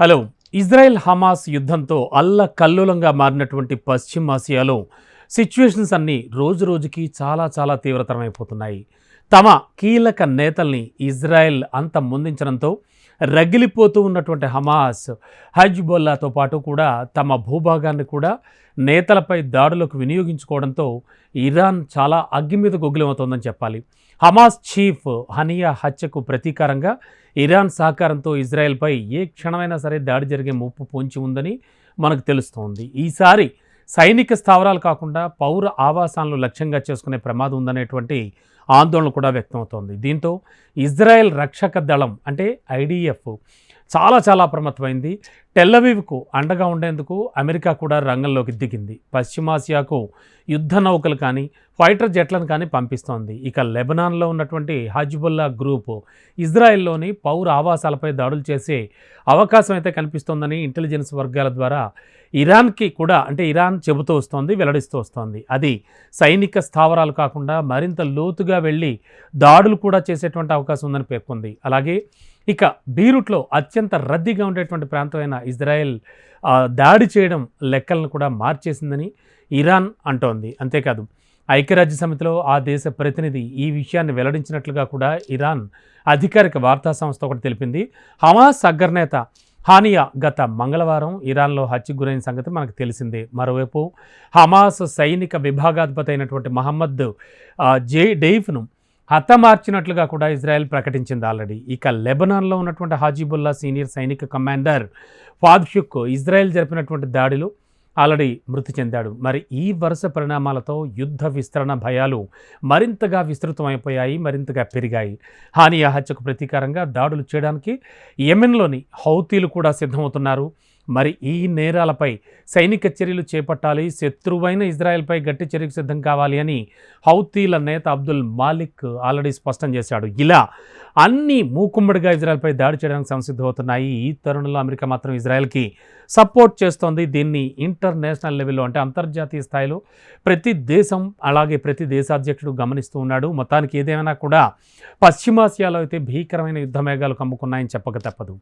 Hello. Israel Hamas యుద్ధంతో అల్ల కల్లోలంగా మారినటువంటి పశ్చిమాసియాలో సిచ్యువేషన్స్ అన్నీ రోజు రోజుకి చాలా చాలా తీవ్రతరమైపోతున్నాయి. తమ కీలక నేతల్ని ఇజ్రాయెల్ అంత ముందించడంతో రగిలిపోతూ ఉన్నటువంటి హమాస్ హజ్బొల్లాతో పాటు కూడా తమ భూభాగాన్ని కూడా నేతలపై దాడులకు వినియోగించుకోవడంతో ఇరాన్ చాలా అగ్గి మీద గొగ్గులమవుతోందని చెప్పాలి. హమాస్ చీఫ్ హనియా హత్యకు ప్రతీకారంగా ఇరాన్ సహకారంతో ఇజ్రాయెల్పై ఏ క్షణమైనా సరే దాడి జరిగే ముప్పు పొంచి ఉందని మనకు తెలుస్తోంది. ఈసారి సైనిక స్థావరాలు కాకుండా పౌర ఆవాసాలను లక్ష్యంగా చేసుకునే ప్రమాదం ఉందనేటువంటి ఆందోళన కూడా వ్యక్తమవుతోంది. దీంతో ఇజ్రాయెల్ రక్షక దళం అంటే ఐడిఎఫ్ చాలా చాలా అప్రమత్తమైంది. టెల్లవీవ్కు అండగా ఉండేందుకు అమెరికా కూడా రంగంలోకి దిగింది. పశ్చిమాసియాకు యుద్ధ నౌకలు కానీ ఫైటర్ జెట్లను కానీ పంపిస్తోంది. ఇక లెబనాన్లో ఉన్నటువంటి హజ్బుల్లా గ్రూపు ఇజ్రాయెల్లోని పౌర ఆవాసాలపై దాడులు చేసే అవకాశం అయితే కనిపిస్తోందని ఇంటెలిజెన్స్ వర్గాల ద్వారా ఇరాన్కి కూడా అంటే ఇరాన్ చెబుతూ వస్తోంది వెల్లడిస్తూ వస్తోంది. అది సైనిక స్థావరాలు కాకుండా మరింత లోతుగా వెళ్ళి దాడులు కూడా చేసేటువంటి అవకాశం ఉందని పేర్కొంది. అలాగే ఇక బీరుట్లో అత్యంత రద్దీగా ఉండేటువంటి ప్రాంతమైన ఇజ్రాయెల్ దాడి చేయడం లెక్కలను కూడా మార్చేసిందని ఇరాన్ అంటోంది. అంతేకాదు ఐక్యరాజ్య సమితిలో ఆ దేశ ప్రతినిధి ఈ విషయాన్ని వెల్లడించినట్లుగా కూడా ఇరాన్ అధికారిక వార్తా సంస్థ ఒకటి తెలిపింది. హమాస్ అగ్రనేత హానియా గత మంగళవారం ఇరాన్లో హత్యకు గురైన సంగతి మనకు తెలిసిందే. మరోవైపు హమాస్ సైనిక విభాగాధిపతి అయినటువంటి మహమ్మద్ జే డెయిఫ్ను హతమార్చినట్లుగా కూడా ఇజ్రాయెల్ ప్రకటించింది ఆల్రెడీ. ఇక లెబనాన్లో ఉన్నటువంటి హాజీబుల్లా సీనియర్ సైనిక కమాండర్ ఫాద్షుక్ ఇజ్రాయెల్ జరిపినటువంటి దాడిలో ఆల్రెడీ మృతి చెందాడు. మరి ఈ వరుస పరిణామాలతో యుద్ధ విస్తరణ భయాలు మరింతగా విస్తృతమైపోయాయి మరింతగా పెరిగాయి. హానియా హత్యకు ప్రతీకారంగా దాడులు చేయడానికి యెమెన్లోని హౌతీలు కూడా సిద్ధమవుతున్నారు. మరి ఈ నేరాలపై సైనిక చర్యలు చేపట్టాలి శత్రువైన ఇజ్రాయెల్పై గట్టి చర్యకు సిద్ధం కావాలి అని హౌతీల నేత అబ్దుల్ మాలిక్ ఆల్రెడీ స్పష్టం చేశాడు. ఇలా అన్ని మూకుమ్మడిగా ఇజ్రాయెల్పై దాడి చేయడానికి సంసిద్ధమవుతున్నాయి. ఈ తరుణంలో అమెరికా మాత్రం ఇజ్రాయెల్కి సపోర్ట్ చేస్తోంది. దీన్ని ఇంటర్నేషనల్ లెవెల్లో అంటే అంతర్జాతీయ స్థాయిలో ప్రతి దేశం అలాగే ప్రతి దేశాధ్యక్షుడు గమనిస్తూ ఉన్నాడు. మొత్తానికి ఏదేమైనా కూడా పశ్చిమాసియాలో అయితే భీకరమైన యుద్ధ మేఘాలు కమ్ముకున్నాయని చెప్పక తప్పదు.